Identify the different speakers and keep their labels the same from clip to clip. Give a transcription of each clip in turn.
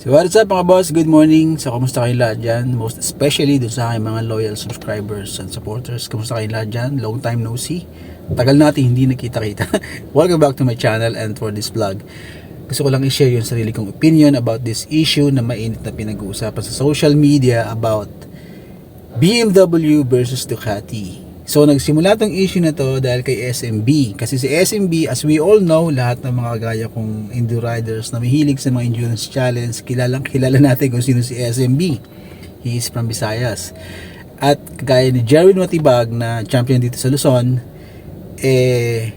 Speaker 1: So what's up mga boss? Good morning. So kumusta kayo lahat dyan? Most especially dun sa aking mga loyal subscribers and supporters. Kumusta kayo lahat dyan? Long time no see. Tagal natin hindi nakita-kita. Welcome back to my channel and for this vlog. Gusto ko lang i-share yung sarili kong opinion about this issue na mainit na pinag-uusapan sa social media about BMW versus Ducati. So nagsimula tong issue na to dahil kay SMB. Kasi si SMB, as we all know, lahat ng mga gaya kong enduro riders na mahilig sa mga endurance challenge, kilalang kilala natin kung sino si SMB. He is from Visayas. At gaya ni Jerwin Matibag na champion dito sa Luzon, eh,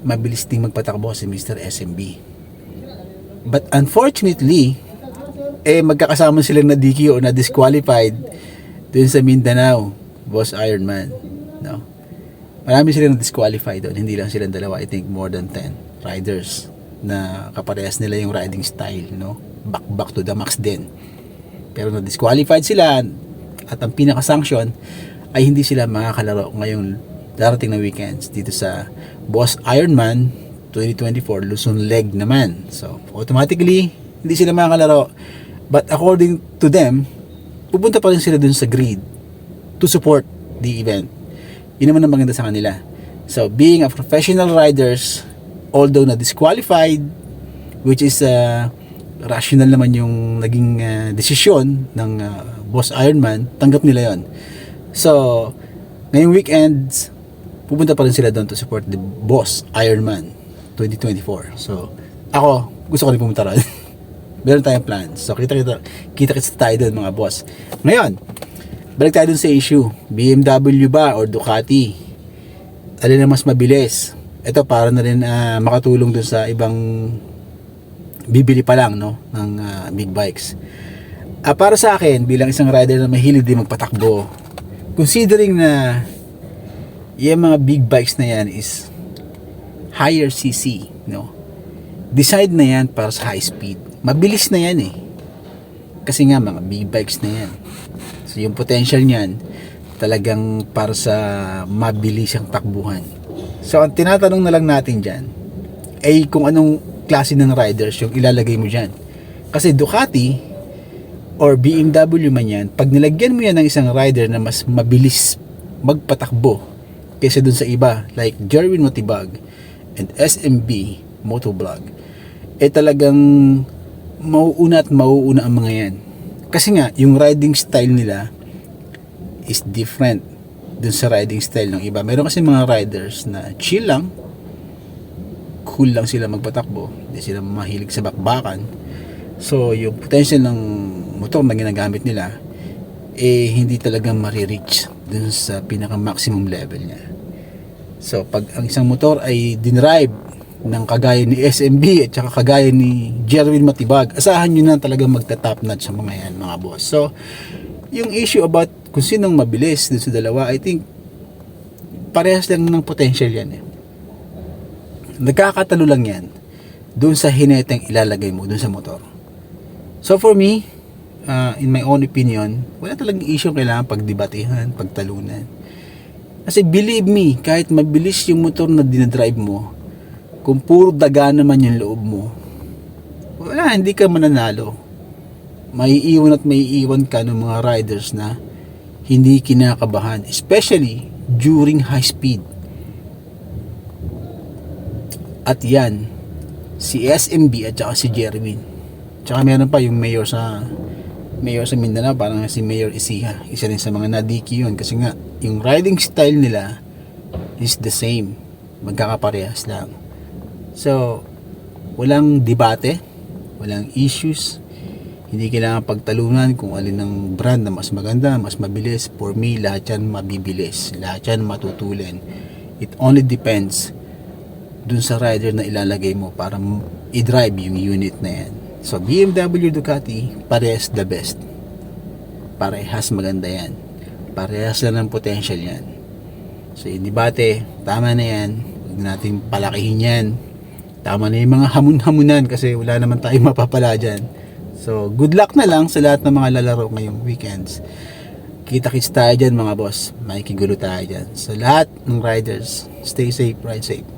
Speaker 1: mabilis ding magpatakbo si Mr. SMB. But unfortunately, eh magkakasama sila na DQ o na disqualified dun sa Mindanao, Boss Ironman. No? Marami sila na disqualified doon, hindi lang silang dalawa, I think more than 10 riders na kaparehas nila yung riding style, no? Back back to the max din. Pero na disqualified sila at ang pinaka-sanction ay hindi sila makakalaro ngayong darating na weekends dito sa Boss Ironman 2024 Luzon leg naman. So, automatically, hindi sila makakalaro. But according to them, pupunta pa rin sila dun sa grid to support the event. Yun naman ang maganda sa kanila. So, being a professional riders, although na disqualified, which is uh, rational naman yung naging uh, desisyon ng uh, Boss Ironman, tanggap nila yon. So, ngayong weekends, pupunta pa rin sila doon to support the Boss Ironman 2024. So, ako, gusto ko rin pumunta rin. Meron tayong plans. So, kita-kita, kita-kita tayo doon mga boss. Ngayon, balik tayo dun sa issue. BMW ba or Ducati? Alin na mas mabilis? Ito para na rin ah, makatulong dun sa ibang bibili pa lang no ng ah, big bikes. Ah, para sa akin bilang isang rider na mahilig din magpatakbo, considering na yung mga big bikes na yan is higher CC, no? Decide na yan para sa high speed. Mabilis na yan eh. Kasi nga mga big bikes na yan. So yung potential niyan talagang para sa mabilis ang takbuhan. So ang tinatanong na lang natin diyan ay kung anong klase ng riders yung ilalagay mo diyan. Kasi Ducati or BMW man yan, pag nilagyan mo yan ng isang rider na mas mabilis magpatakbo kaysa dun sa iba like Jerwin Motibag and SMB Motovlog eh talagang mauuna at mauuna ang mga yan kasi nga yung riding style nila is different dun sa riding style ng iba. Meron kasi mga riders na chill lang cool lang sila magpatakbo hindi sila mahilig sa bakbakan. So yung potential ng motor na ginagamit nila eh hindi talaga marireach dun sa pinaka maximum level niya. So pag ang isang motor ay dinrive ng kagaya ni SMB at saka kagaya ni Jerwin Matibag asahan nyo na talagang magta-top notch sa mga yan mga boss. So yung issue about kung sinong mabilis dun sa dalawa I think parehas lang ng potential yan eh. Nagkakatalo lang yan dun sa hineteng ilalagay mo dun sa motor. So for me uh, in my own opinion wala talagang issue kailangan pagdebatihan pagtalunan. Kasi believe me kahit mabilis yung motor na dinadrive mo kung puro daga naman yung loob mo wala hindi ka mananalo. Maiiwan at maiiwan ka ng mga riders na hindi kinakabahan especially during high speed. At yan si SMB at saka si Jerwin. Tsaka meron pa yung mayor sa mayor sa Mindanao parang si Mayor Isiha isa rin sa mga nadiki yun. Kasi nga yung riding style nila is the same. Magkakaparehas lang so walang debate walang issues hindi kailangan pagtalunan kung alin ang brand na mas maganda, mas mabilis. For me, lahat yan mabibilis. Lahat yan matutulin. It only depends dun sa rider na ilalagay mo para i-drive yung unit na yan. So, BMW Ducati, parehas the best. Parehas maganda yan. Parehas lang ng potential yan. So, yung debate, tama na yan. Huwag natin palakihin yan. Tama na yung mga hamun-hamunan kasi wala naman tayong mapapala dyan. So, good luck na lang sa lahat ng mga lalaro ngayong weekends. Kita-kits tayo dyan mga boss. Makikigulo tayo dyan. Sa lahat ng riders, stay safe, ride safe.